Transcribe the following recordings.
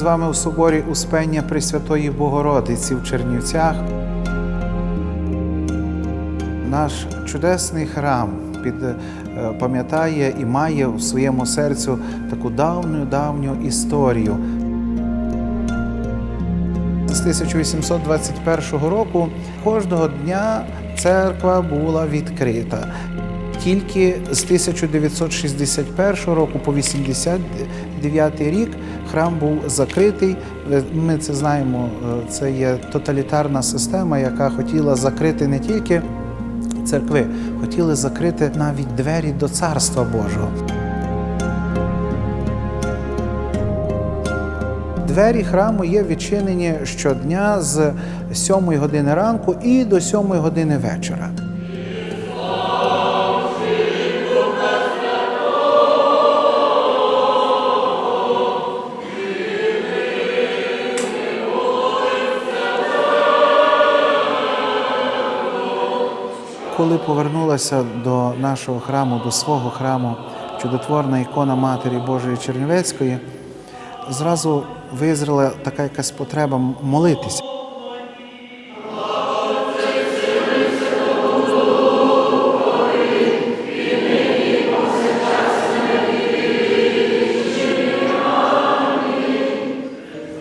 З вами у соборі Успення Пресвятої Богородиці в Чернівцях. Наш чудесний храм під, е, пам'ятає і має у своєму серцю таку давню давню історію. З 1821 року кожного дня церква була відкрита. Тільки з 1961 року по 89 рік храм був закритий. Е, Ми це знаємо, е, це є тоталітарна система, яка хотіла закрити не тільки церкви, хотіли закрити навіть двері до Царства Божого. Двері храму є відчинені щодня з 7 години ранку і до 7 години вечора. Коли повернулася до нашого храму, до свого храму, чудотворна ікона Матері Божої Чернівецької, зразу визріла така якась потреба молитися.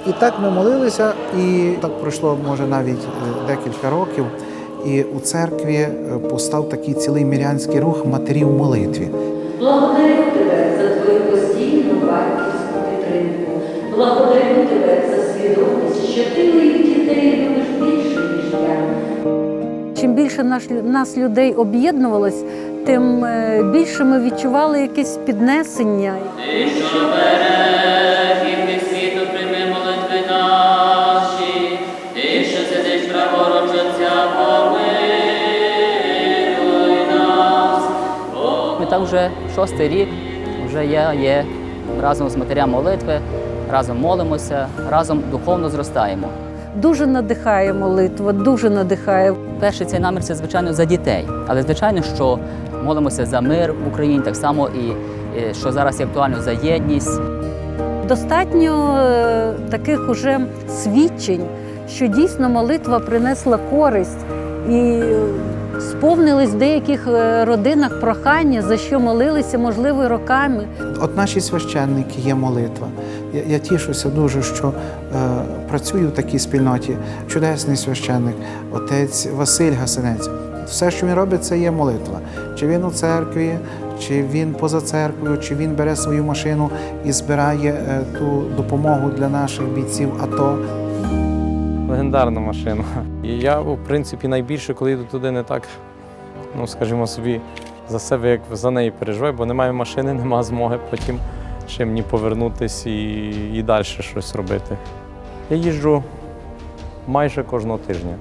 І так ми молилися, і так пройшло, може, навіть е, декілька років. І у церкві е, постав такий цілий мірянський рух матерів молитві. Благодарю тебе за твою постійну батьківську підтримку. Благодарю тебе за свідомість, що ти моїх дітей любиш більше, ніж я. Чим більше наш, нас людей об'єднувалось, тим е, більше ми відчували якесь піднесення. Ти, що Там вже шостий рік, вже я є разом з матерям молитви, разом молимося, разом духовно зростаємо. Дуже надихає молитва, дуже надихає. Перший цей намір це звичайно за дітей, але звичайно, що молимося за мир в Україні, так само і що зараз є актуально за єдність. Достатньо е, таких уже свідчень, що дійсно молитва принесла користь і сповнились в деяких е, родинах прохання, за що молилися, можливо, роками. От наші священники є молитва. Я, я тішуся дуже, що е, працюю в такій спільноті. Чудесний священник, отець Василь Гасинець. Все, що він робить, це є молитва. Чи він у церкві, чи він поза церквою, чи він бере свою машину і збирає е, ту допомогу для наших бійців АТО. легендарна машина. І я, в принципі, найбільше, коли йду туди, не так, ну скажімо собі, за себе, як за неї переживаю, бо немає машини, немає змоги потім ще мені повернутись і, і далі щось робити. Я їжджу майже кожного тижня,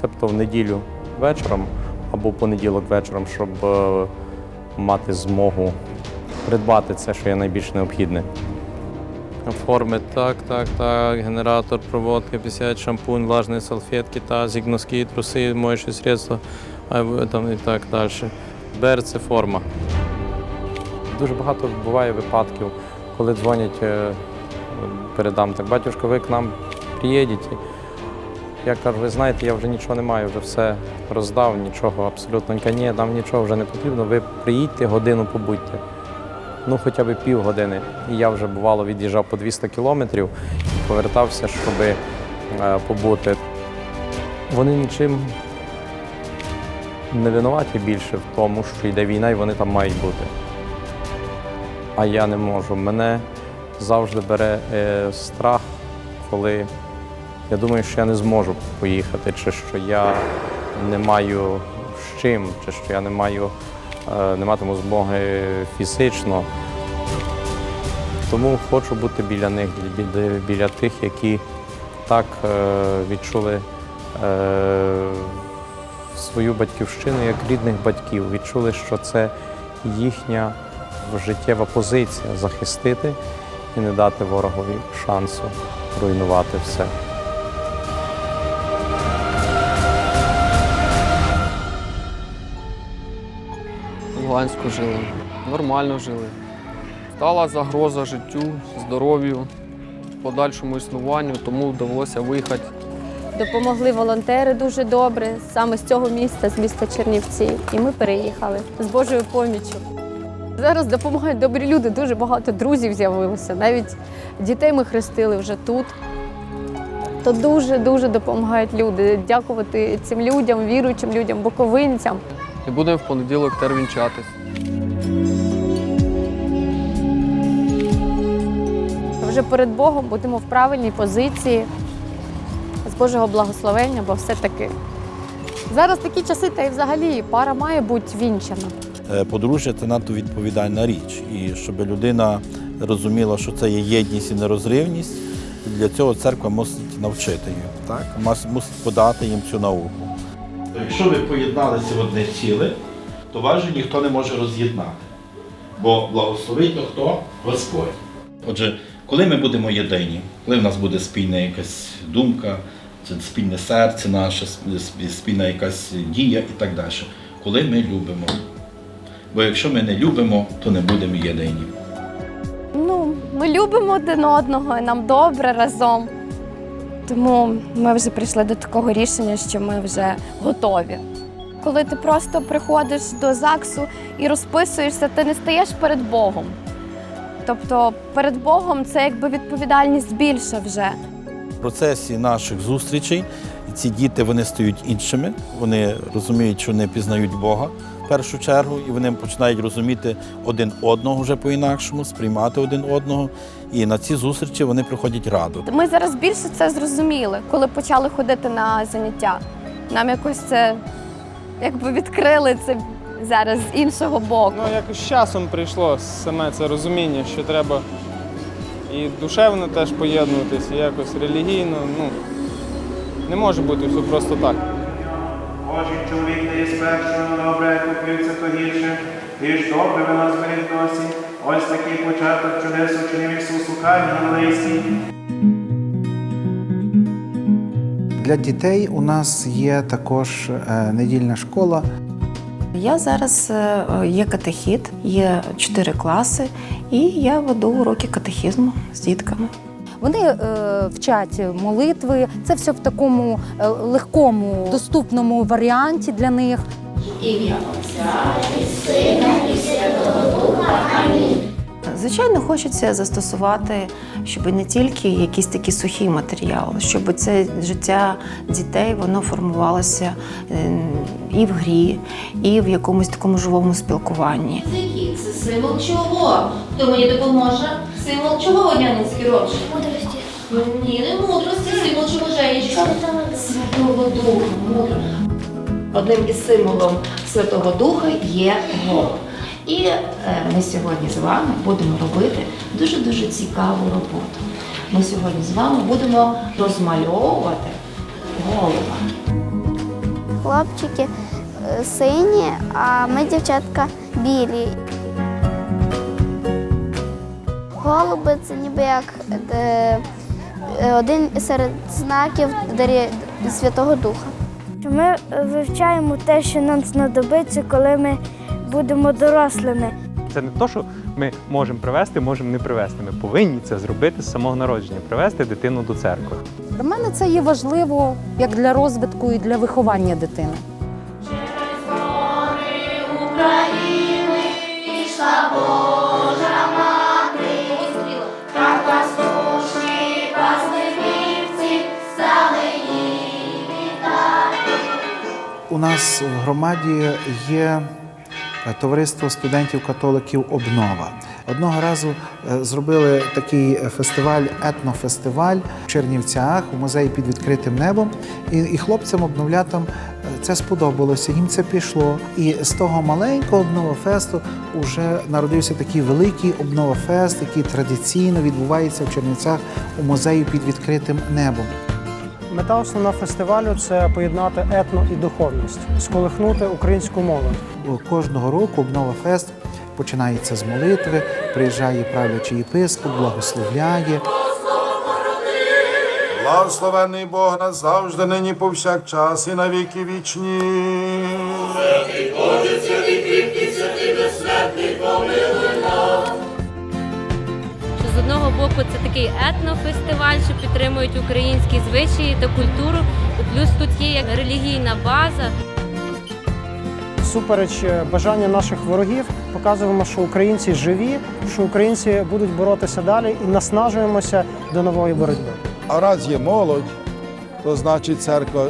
тобто в неділю вечором або в понеділок вечором, щоб е, мати змогу придбати це, що є найбільш необхідне. Форми, так, так, так, генератор, проводка, 50, шампунь, влажні салфетки, тазик, носки, труси, моючі средства, там і так далі. Берце, форма. Дуже багато буває випадків, коли дзвонять, е, передам так, батюшка, ви к нам приїдете. Я кажу, ви знаєте, я вже нічого не маю, вже все роздав, нічого абсолютно. Ні, нам нічого вже не потрібно. Ви приїдьте, годину побудьте ну хоча б півгодини. І я вже бувало від'їжджав по 200 кілометрів і повертався, щоб е, побути. Вони нічим не винуваті більше в тому, що йде війна і вони там мають бути. А я не можу. Мене завжди бере е, страх, коли я думаю, що я не зможу поїхати, чи що я не маю з чим, чи що я не маю, не матиму змоги фізично. Тому хочу бути біля них, біля, біля тих, які так е, відчули е, свою батьківщину як рідних батьків, відчули, що це їхня життєва позиція захистити і не дати ворогові шансу руйнувати все. Луганську жили. Нормально жили. Стала загроза життю, здоров'ю. подальшому існуванню, тому довелося виїхати. Допомогли волонтери дуже добре, саме з цього міста, з міста Чернівці. І ми переїхали з Божою поміччю. Зараз допомагають добрі люди, дуже багато друзів з'явилося. Навіть дітей ми хрестили вже тут. То дуже-дуже допомагають люди. Дякувати цим людям, віруючим людям, буковинцям. І будемо в понеділок тервінчатись. Вже перед Богом будемо в правильній позиції з Божого благословення, бо все-таки зараз такі часи, та й взагалі пара має бути вінчана. Е, Подружжя це надто відповідальна річ. І щоб людина розуміла, що це є єдність і нерозривність, для цього церква мусить навчити їх, так? Мусить подати їм цю науку. Якщо ви поєдналися в одне ціле, то вас же ніхто не може роз'єднати. Бо благословить то хто? Господь. Отже, коли ми будемо єдині, коли в нас буде спільна якась думка, спільне серце наше, спільна якась дія і так далі. Коли ми любимо. Бо якщо ми не любимо, то не будемо єдині. Ну, ми любимо один одного, і нам добре разом. Тому ми вже прийшли до такого рішення, що ми вже готові. Коли ти просто приходиш до ЗАГСу і розписуєшся, ти не стаєш перед Богом. Тобто перед Богом це якби відповідальність більша вже. В процесі наших зустрічей ці діти вони стають іншими, вони розуміють, що вони пізнають Бога в першу чергу, і вони починають розуміти один одного вже по-інакшому, сприймати один одного. І на ці зустрічі вони приходять радо. Ми зараз більше це зрозуміли, коли почали ходити на заняття. Нам якось це якби відкрили це зараз з іншого боку. Ну, якось з часом прийшло саме це розуміння, що треба і душевно теж поєднуватись, і якось релігійно. Ну, не може бути все просто так. Божий чоловік не є спершу, добре, купився то гірше, ти ж добре ви нас досі. Ось такий початок чудес учинив Ісус у Кані Галилейській. Для дітей у нас є також е, недільна школа. Я зараз е, є катехіт, є чотири класи, і я веду уроки катехізму з дітками. Вони е, вчать молитви. Це все в такому е, легкому, доступному варіанті для них. Звичайно, хочеться застосувати, щоб не тільки якийсь такий сухий матеріал, щоб це життя дітей воно формувалося е, і в грі, і в якомусь такому живому спілкуванні. Це символ чого? Хто мені допоможе? Символ чого Водянинський робиш? Мудрості. Ні, не мудрості, символ чого Женечка? Святого Духа, мудро. Одним із символом Святого Духа є голуб. І е, ми сьогодні з вами будемо робити дуже-дуже цікаву роботу. Ми сьогодні з вами будемо розмальовувати голуба. Хлопчики е, сині, а ми дівчатка білі. Голуби це ніби як е, один серед знаків Святого Духа. Ми вивчаємо те, що нам знадобиться, коли ми будемо дорослими. Це не то, що ми можемо привести, можемо не привести. Ми повинні це зробити з самого народження, привести дитину до церкви. Для мене це є важливо як для розвитку і для виховання дитини. У нас в громаді є товариство студентів-католиків Обнова. Одного разу е, зробили такий е, фестиваль, етнофестиваль в Чернівцях у музеї під відкритим небом. І, і хлопцям, обновлятам е, це сподобалося, їм це пішло. І з того маленького обновофесту вже народився такий великий обновофест, який традиційно відбувається в Чернівцях у музеї під відкритим небом. Мета основна фестивалю це поєднати етно і духовність, сколихнути українську молодь. Кожного року обнова фест починається з молитви, приїжджає правлячий єпископ, благословляє. Благословений Бог назавжди, нині повсякчас і на віки вічні. Одного боку це такий етнофестиваль, що підтримують українські звичаї та культуру. Плюс тут є як релігійна база. Всупереч е, бажання наших ворогів показуємо, що українці живі, що українці будуть боротися далі і наснажуємося до нової боротьби. А раз є молодь, то значить церква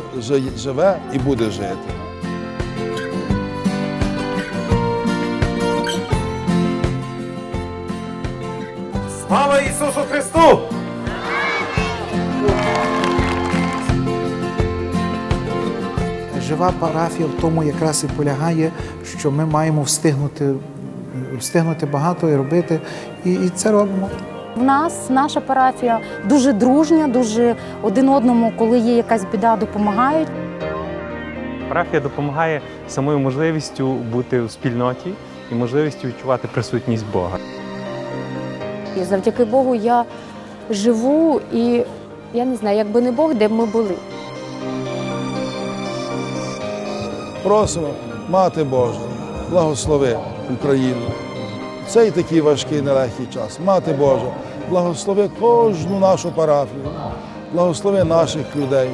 живе і буде жити. Слава Ісусу Христу! Жива парафія в тому якраз і полягає, що ми маємо встигнути, встигнути багато і робити, і, і це робимо. В нас наша парафія дуже дружня, дуже один одному, коли є якась біда, допомагають. Парафія допомагає самою можливістю бути у спільноті і можливістю відчувати присутність Бога. І завдяки Богу я живу і я не знаю, якби не Бог, де б ми були. Просимо, Мати Божа, благослови Україну. Цей такий важкий нелегкий час. Мати Божа, благослови кожну нашу парафію, благослови наших людей,